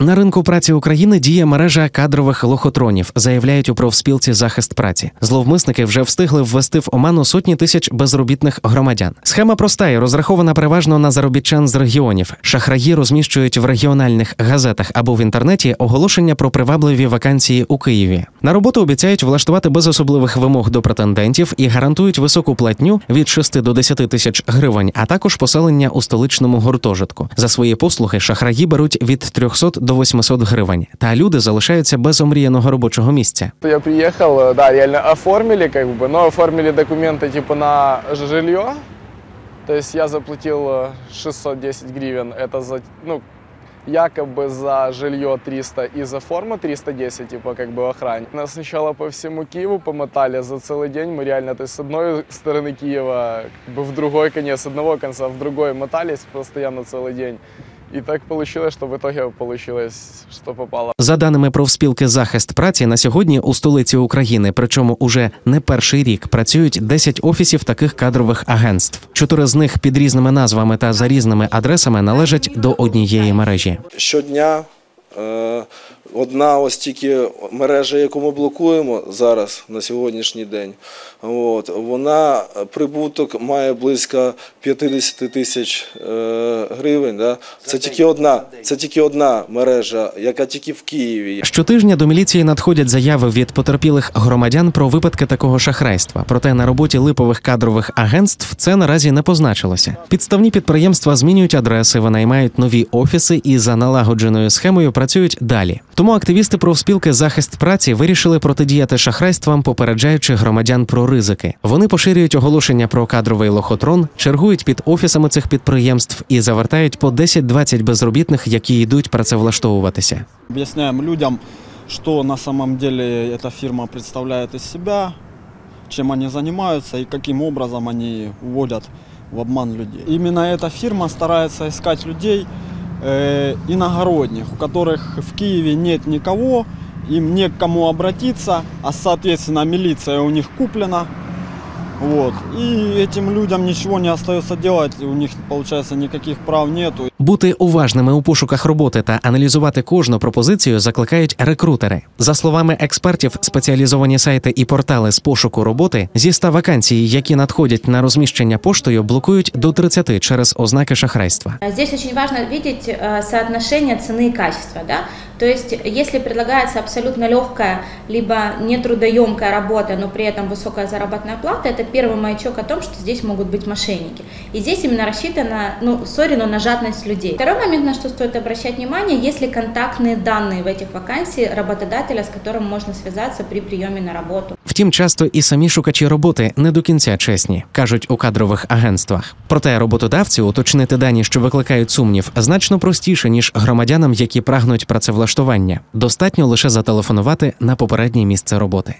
На ринку праці України діє мережа кадрових лохотронів, заявляють у профспілці захист праці. Зловмисники вже встигли ввести в оману сотні тисяч безробітних громадян. Схема проста і розрахована переважно на заробітчан з регіонів. Шахраї розміщують в регіональних газетах або в інтернеті оголошення про привабливі вакансії у Києві. На роботу обіцяють влаштувати без особливих вимог до претендентів і гарантують високу платню від 6 до 10 тисяч гривень, а також поселення у столичному гуртожитку. За свої послуги шахраї беруть від 300 до 800 гривень, та люди залишаються без омріяного робочого місця. Я приехал, э, да, реально оформили, как бы, но оформили документы типа на жилье. То есть я заплатил э, 610 гривен, это за, ну, якобы за жилье 300 и за форму 310, типа как бы охране. Нас сначала по всему Киеву помотали за целый день. Мы реально, то есть с одной стороны Киева как бы в другой конец, с одного конца в другой мотались постоянно целый день. И так получилось, что в итоге получилось, что попало. За даними профспілки захист праці, на сьогодні у столиці України, причому уже не перший рік, працюють 10 офісів таких кадрових агентств. Чотири з них під різними назвами та за різними адресами належать до однієї мережі. щодня одна ось тільки мережа, яку ми блокуємо зараз на сьогоднішній день, от, вона е, прибуток має близько 50 тисяч е, гривень. Да? Це тільки одна, це тільки одна мережа, яка тільки в Києві. Щотижня до міліції надходять заяви від потерпілих громадян про випадки такого шахрайства. Проте на роботі липових кадрових агентств це наразі не позначилося. Підставні підприємства змінюють адреси, винаймають нові офіси і за налагодженою схемою працюють далі. Тому активісти профспілки захист праці вирішили протидіяти шахрайствам, попереджаючи громадян про ризики. Вони поширюють оголошення про кадровий лохотрон, чергують під офісами цих підприємств і завертають по 10-20 безробітних, які йдуть працевлаштовуватися. Объясняем людям, что на самом деле эта фирма представляет из себя, чем они занимаются и каким образом они вводят в обман людей. Именно эта фирма старается искать людей э, иногородних, у которых в Киеве нет никого, им не к кому обратиться, а соответственно милиция у них куплена. Вот. И этим людям ничего не остается делать, у них получается никаких прав нету. Бути уважними у пошуках роботи та аналізувати кожну пропозицію закликають рекрутери. За словами експертів, спеціалізовані сайти і портали з пошуку роботи зі 100 вакансій, які надходять на розміщення поштою, блокують до 30 через ознаки шахрайства. А Здесь очень важно видеть э, соотношение цены и качества. Да? То есть, если предлагается абсолютно легкая, либо нетрудоемкая работа, но при этом высокая заработная плата, это первый маячок о том, что здесь могут быть мошенники. И здесь именно рассчитано, ну, сори, но на жадность людей. Второй момент, на что стоит обращать внимание, есть ли контактные данные в этих вакансиях работодателя, с которым можно связаться при приеме на работу. Втім, часто і самі шукачі роботи не до кінця чесні, кажуть у кадрових агентствах. Проте роботодавці уточнити дані, що викликають сумнів, значно простіше ніж громадянам, які прагнуть працевлаштування. Достатньо лише зателефонувати на попереднє місце роботи.